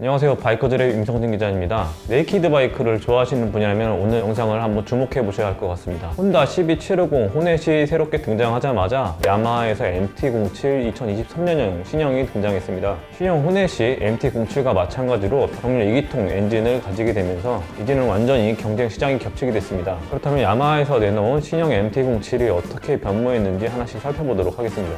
안녕하세요. 바이커들의 임성진 기자입니다. 네이키드 바이크를 좋아하시는 분이라면 오늘 영상을 한번 주목해 보셔야 할 것 같습니다. 혼다 12750 호넷이 새롭게 등장하자마자 야마하에서 MT-07 2023년형 신형이 등장했습니다. 신형 호넷이 MT-07과 마찬가지로 병렬 2기통 엔진을 가지게 되면서 이제는 완전히 경쟁 시장이 겹치게 됐습니다. 그렇다면 야마하에서 내놓은 신형 MT-07이 어떻게 변모했는지 하나씩 살펴보도록 하겠습니다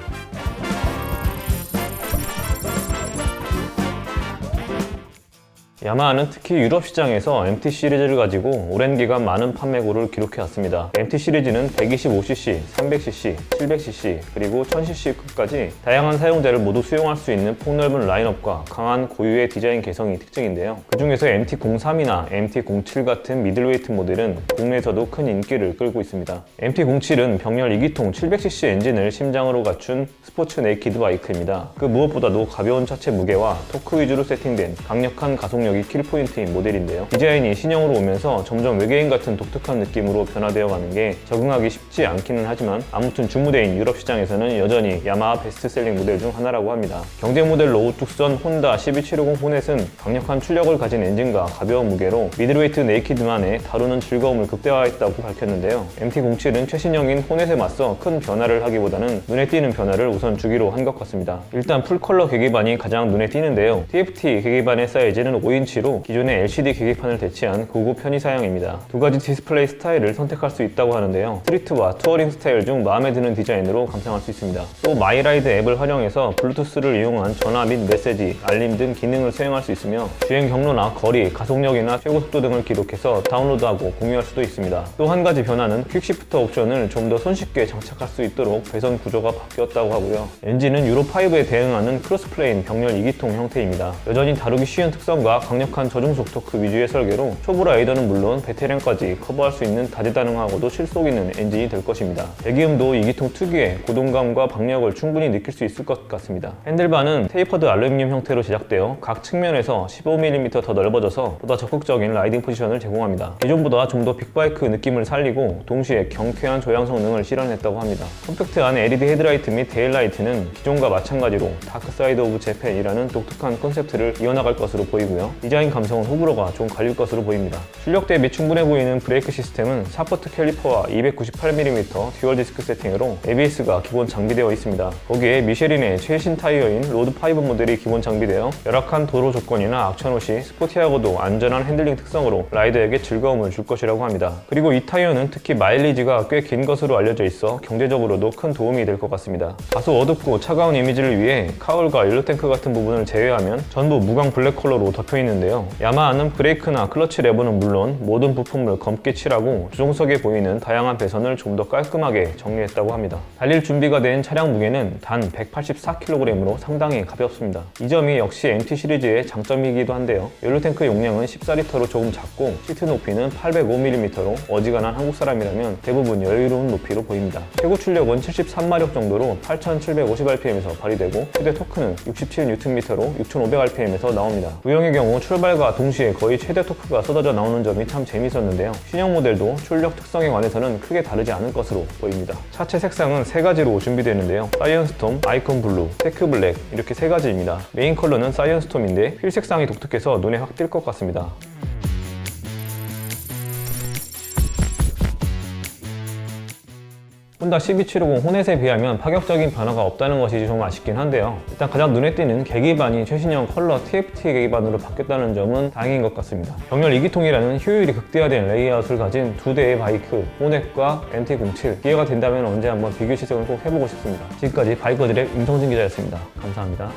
야마하는 특히 유럽 시장에서 MT 시리즈를 가지고 오랜 기간 많은 판매고를 기록해왔습니다. MT 시리즈는 125cc, 300cc, 700cc, 그리고 1000cc급까지 다양한 사용자를 모두 수용할 수 있는 폭넓은 라인업과 강한 고유의 디자인 개성이 특징인데요. 그 중에서 MT-03이나 MT-07 같은 미들웨이트 모델은 국내에서도 큰 인기를 끌고 있습니다. MT-07은 병렬 2기통 700cc 엔진을 심장으로 갖춘 스포츠 네이키드 바이크입니다. 그 무엇보다도 가벼운 차체 무게와 토크 위주로 세팅된 강력한 가속력 이 킬포인트인 모델인데요. 디자인이 신형으로 오면서 점점 외계인 같은 독특한 느낌으로 변화되어 가는 게 적응하기 쉽지 않기는 하지만 아무튼 주무대인 유럽 시장에서는 여전히 야마하 베스트셀링 모델 중 하나라고 합니다. 경쟁 모델로 뚝선 혼다 12750 호넷은 강력한 출력을 가진 엔진과 가벼운 무게로 미들웨이트 네이키드만의 다루는 즐거움을 극대화했다고 밝혔는데요. MT-07은 최신형인 호넷에 맞서 큰 변화를 하기보다는 눈에 띄는 변화를 우선 주기로 한 것 같습니다. 일단 풀컬러 계기판이 가장 눈에 띄는데요. TFT 계기판의 사이즈는 5 인치로 기존의 LCD 계기판을 대체한 고급 편의 사양입니다. 두 가지 디스플레이 스타일을 선택할 수 있다고 하는데요. 스트리트와 투어링 스타일 중 마음에 드는 디자인으로 감상할 수 있습니다. 또 마이라이드 앱을 활용해서 블루투스를 이용한 전화 및 메시지, 알림 등 기능을 수행할 수 있으며 주행 경로나 거리, 가속력이나 최고 속도 등을 기록해서 다운로드하고 공유할 수도 있습니다. 또 한 가지 변화는 퀵시프터 옵션을 좀 더 손쉽게 장착할 수 있도록 배선 구조가 바뀌었다고 하고요. 엔진은 유로5에 대응하는 크로스플레인 병렬 2기통 형태입니다. 여전히 다루기 쉬운 특성과 강력한 저중속 토크 위주의 설계로 초보 라이더는 물론 베테랑까지 커버할 수 있는 다재다능하고도 실속 있는 엔진이 될 것입니다. 배기음도 2기통 특유의 고동감과 박력을 충분히 느낄 수 있을 것 같습니다. 핸들바는 테이퍼드 알루미늄 형태로 제작되어 각 측면에서 15mm 더 넓어져서 보다 적극적인 라이딩 포지션을 제공합니다. 기존보다 좀 더 빅바이크 느낌을 살리고 동시에 경쾌한 조향 성능을 실현했다고 합니다. 컴팩트한 LED 헤드라이트 및 데일라이트는 기존과 마찬가지로 다크사이드 오브 재팬이라는 독특한 컨셉트를 이어나갈 것으로 보이고요. 디자인 감성은 호불호가 좀 갈릴 것으로 보입니다. 출력 대비 충분해 보이는 브레이크 시스템은 샤프트 캘리퍼와 298mm 듀얼 디스크 세팅으로 ABS가 기본 장비되어 있습니다. 거기에 미쉐린의 최신 타이어인 로드5 모델이 기본 장비되어 열악한 도로 조건이나 악천 없이 스포티하고도 안전한 핸들링 특성으로 라이더에게 즐거움을 줄 것이라고 합니다. 그리고 이 타이어는 특히 마일리지가 꽤 긴 것으로 알려져 있어 경제적으로도 큰 도움이 될 것 같습니다. 다소 어둡고 차가운 이미지를 위해 카울과 일로탱크 같은 부분을 제외하면 전부 무광 블랙 컬러로 덮여 있는 데요. 야마하는 브레이크나 클러치 레버는 물론 모든 부품을 검게 칠하고 주종석에 보이는 다양한 배선을 좀 더 깔끔하게 정리했다고 합니다. 달릴 준비가 된 차량 무게는 단 184kg으로 상당히 가볍습니다. 이 점이 역시 MT 시리즈의 장점이기도 한데요. 연료탱크 용량은 14리터로 조금 작고 시트 높이는 805mm로 어지간한 한국 사람이라면 대부분 여유로운 높이로 보입니다. 최고 출력은 73마력 정도로 8,750rpm에서 발휘되고 최대 토크는 67Nm로 6,500rpm에서 나옵니다. 구형의 경우 출발과 동시에 거의 최대 토크가 쏟아져 나오는 점이 참 재밌었는데요. 신형 모델도 출력 특성에 관해서는 크게 다르지 않을 것으로 보입니다. 차체 색상은 세 가지로 준비되는데요. 사이언스톰, 아이콘 블루, 테크 블랙 이렇게 세 가지입니다. 메인 컬러는 사이언스톰인데 휠 색상이 독특해서 눈에 확 띌 것 같습니다. 혼다 12750 호넷에 비하면 파격적인 변화가 없다는 것이 좀 아쉽긴 한데요. 일단 가장 눈에 띄는 계기반이 최신형 컬러 TFT 계기반으로 바뀌었다는 점은 다행인 것 같습니다. 병렬 2기통이라는 효율이 극대화된 레이아웃을 가진 두 대의 바이크, 호넷과 MT-07 기회가 된다면 언제 한번 비교 시승을 꼭 해보고 싶습니다. 지금까지 바이커들의 임성진 기자였습니다. 감사합니다.